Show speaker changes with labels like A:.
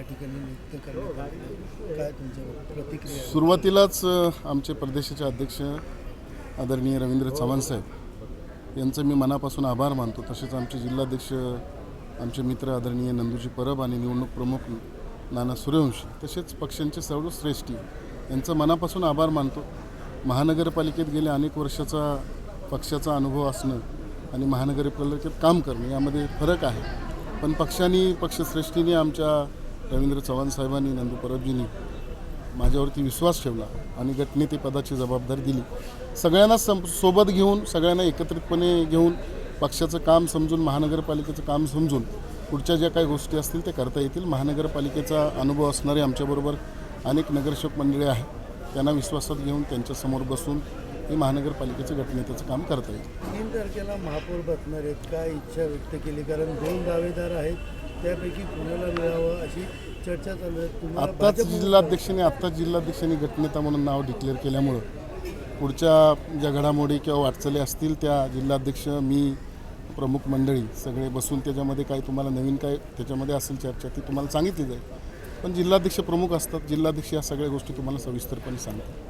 A: या ठिकाणी नियुक्त करण्यात काय तुमच्या प्रतिक्रिया? सुरुवातीलाच आमचे प्रदेशाचे अध्यक्ष आदरणीय रवींद्र चव्हाण साहेब यांचं मी मनापासून आभार मानतो. तसेच आमचे जिल्हाध्यक्ष आमचे मित्र आदरणीय नंदूजी परब आणि निवडणूक प्रमुख नाना सूर्यवंशी तसेच पक्षांचे सर्वश्रेष्ठी यांचं मनापासून आभार मानतो. महानगरपालिकेत गेल्या अनेक वर्षाचा पक्षाचा अनुभव असणं आणि महानगरपालिकेत काम करणं यामध्ये फरक आहे. पण पक्षांनी पक्षश्रेष्ठीने आमच्या रवींद्र चव्हाण साहेबांनी नंदू परबजींनी माझ्यावरती विश्वास ठेवला आणि गटनेतेपदाची जबाबदारी दिली. सगळ्यांना सं सोबत घेऊन सगळ्यांना एकत्रितपणे घेऊन पक्षाचं काम समजून महानगरपालिकेचं काम समजून पुढच्या ज्या काही गोष्टी असतील ते करता येतील. महानगरपालिकेचा अनुभव असणारे आमच्याबरोबर अनेक नगरसेवक मंडळी आहेत. त्यांना विश्वासात घेऊन त्यांच्यासमोर बसून हे महानगरपालिकेचं गटनेत्याचं काम करता येईल.
B: तीन तारखेला महापौर बसणार आहेत काय इच्छा व्यक्त केली? कारण दोन दावेदार आहेत. त्यापैकी कुणाला मिळावं अशी चर्चा चालू आहे.
A: आत्ताच जिल्हाध्यक्षांनी आत्ताच जिल्हाध्यक्षांनी गटनेता म्हणून नाव डिक्लेअर केल्यामुळं पुढच्या ज्या घडामोडी किंवा वाटचाली असतील त्या जिल्हाध्यक्ष मी प्रमुख मंडळी सगळे बसून त्याच्यामध्ये काही तुम्हाला नवीन काय त्याच्यामध्ये असेल चर्चा ती तुम्हाला सांगितली जाईल. पण जिल्हाध्यक्ष प्रमुख असतात. जिल्हाध्यक्ष या सगळ्या गोष्टी तुम्हाला सविस्तरपणे सांगतात.